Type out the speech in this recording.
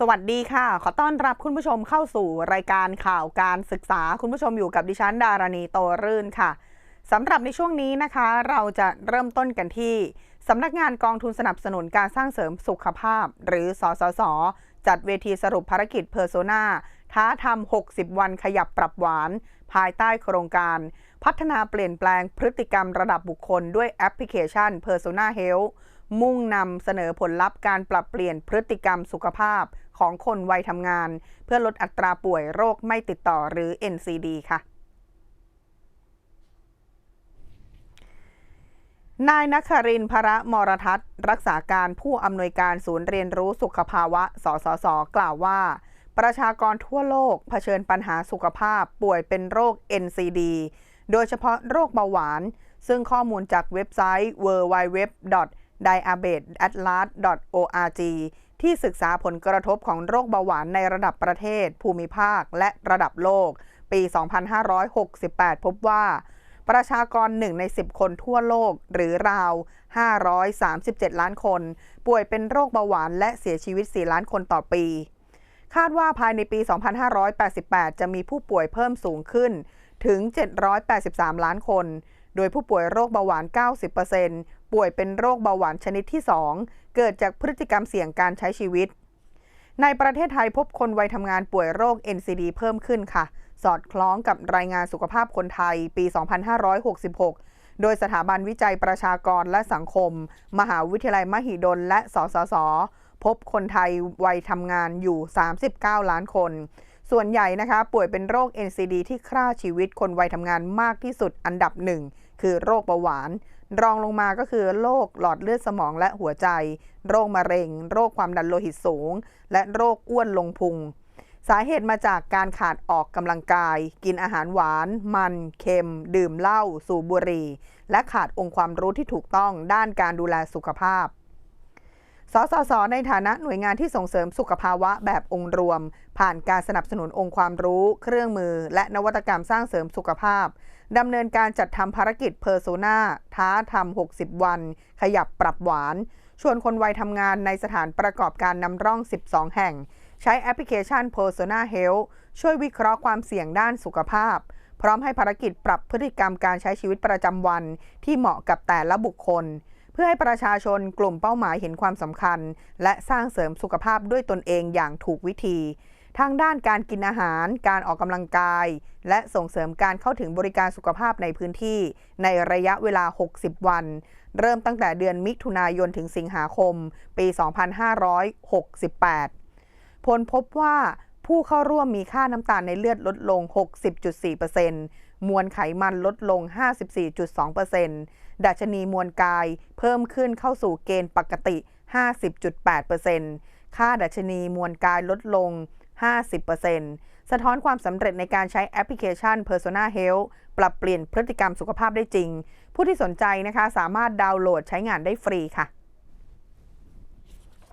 สวัสดีค่ะ ขอต้อนรับคุณผู้ชมเข้าสู่รายการข่าวการศึกษา คุณผู้ชมอยู่กับดิฉันดารณีโตรื่นค่ะสำหรับในช่วงนี้นะคะ เราจะเริ่มต้นกันที่สำนักงานกองทุนสนับสนุนการสร้างเสริมสุขภาพ หรือสสส จัดเวทีสรุปภารกิจเพอร์โซนาท้าทำ 60 วันขยับปรับหวาน ภายใต้โครงการ พัฒนาเปลี่ยนแปลงพฤติกรรมระดับบุคคลด้วยแอปพลิเคชัน Persona Health มุ่งนำเสนอผลลัพธ์การปรับเปลี่ยนพฤติกรรมสุขภาพ ของคนวัยทำงาน เพื่อลดอัตราป่วยโรคไม่ติดต่อหรือ NCD ค่ะนายนครินพระมรทัศน์ รักษาการผู้อำนวยการศูนย์เรียนรู้สุขภาวะ สสส กล่าวว่า ประชากรทั่วโลกเผชิญปัญหาสุขภาพป่วยเป็นโรค NCD โดยเฉพาะโรคเบาหวาน ซึ่งข้อมูลจากเว็บไซต์ www.diabetesatlas.org ที่ศึกษาผลกระทบของโรคเบาหวานในระดับประเทศ ภูมิภาค และระดับโลก ปี 2568 พบว่า ประชากร 1 ใน 10 คนทั่วโลก หรือราว 537 ล้านคน ป่วยเป็นโรคเบาหวานและเสียชีวิต 4 ล้านคนต่อปี คาดว่าภายในปี 2588 จะมีผู้ป่วยเพิ่มสูงขึ้นถึง 783 ล้านคน โดยผู้ป่วยโรคเบาหวาน 90% ป่วยเป็นโรคเบาหวานชนิดที่ 2 เกิดจากพฤติกรรมเสี่ยงการใช้ชีวิต ในประเทศไทยพบคนวัยทำงานป่วยโรค NCD เพิ่มขึ้นค่ะ สอดคล้องกับรายงานสุขภาพคนไทยปี 2566 โดยสถาบันวิจัยประชากรและสังคม มหาวิทยาลัยมหิดล และสสส พบคนไทยวัยทำงานอยู่ 39 ล้านคนส่วนใหญ่นะคะ ป่วยเป็นโรค NCD ที่ฆ่าชีวิตคนวัยทำงานมากที่สุดอันดับหนึ่ง คือโรคเบาหวาน รองลงมาก็คือโรคหลอดเลือดสมองและหัวใจ โรคมะเร็ง โรคความดันโลหิตสูง และโรคอ้วนลงพุง สาเหตุมาจากการขาดออกกำลังกาย กินอาหารหวาน มัน เค็ม ดื่มเหล้า สูบบุหรี่ และขาดองค์ความรู้ที่ถูกต้องด้านการดูแลสุขภาพ สสส ในฐานะหน่วยงานที่ส่งเสริมสุขภาวะแบบองค์รวม ผ่านการสนับสนุนองค์ความรู้ เครื่องมือ และนวัตกรรมสร้างเสริมสุขภาพดำเนินการจัดทำภารกิจเพอร์โซนาท้าทำ 60 วัน ขยับปรับหวาน ชวนคนวัยทำงานในสถานประกอบการนำร่อง 12 แห่ง ใช้แอปพลิเคชัน Persona Health ช่วยวิเคราะห์ความเสี่ยงด้านสุขภาพ พร้อมให้ภารกิจปรับพฤติกรรมการใช้ชีวิตประจำวัน ที่เหมาะกับแต่ละบุคคล พื่อให้ประชาชนกลุ่มเป้าหมายเห็นความสำคัญ และสร้างเสริมสุขภาพด้วยตนเองอย่างถูกวิธี ทางด้านการกินอาหาร การออกกำลังกาย และส่งเสริมการเข้าถึงบริการสุขภาพในพื้นที่ ในระยะเวลา 60 วัน เริ่มตั้งแต่เดือนมิถุนายนถึงสิงหาคม ปี 2568 ผลพบว่า ผู้เข้าร่วมมีค่าน้ำตาลในเลือดลดลง 60.4%มวลไขมันลดลง 54.2%ดัชนีมวลกายเพิ่มขึ้นเข้าสู่เกณฑ์ปกติ 50.8%ค่าดัชนีมวลกายลดลง 50%สะท้อนความสำเร็จในการใช้แอปพลิเคชัน Persona Health ปรับเปลี่ยนพฤติกรรมสุขภาพได้จริง ผู้ที่สนใจนะคะสามารถดาวน์โหลดใช้งานได้ฟรีค่ะ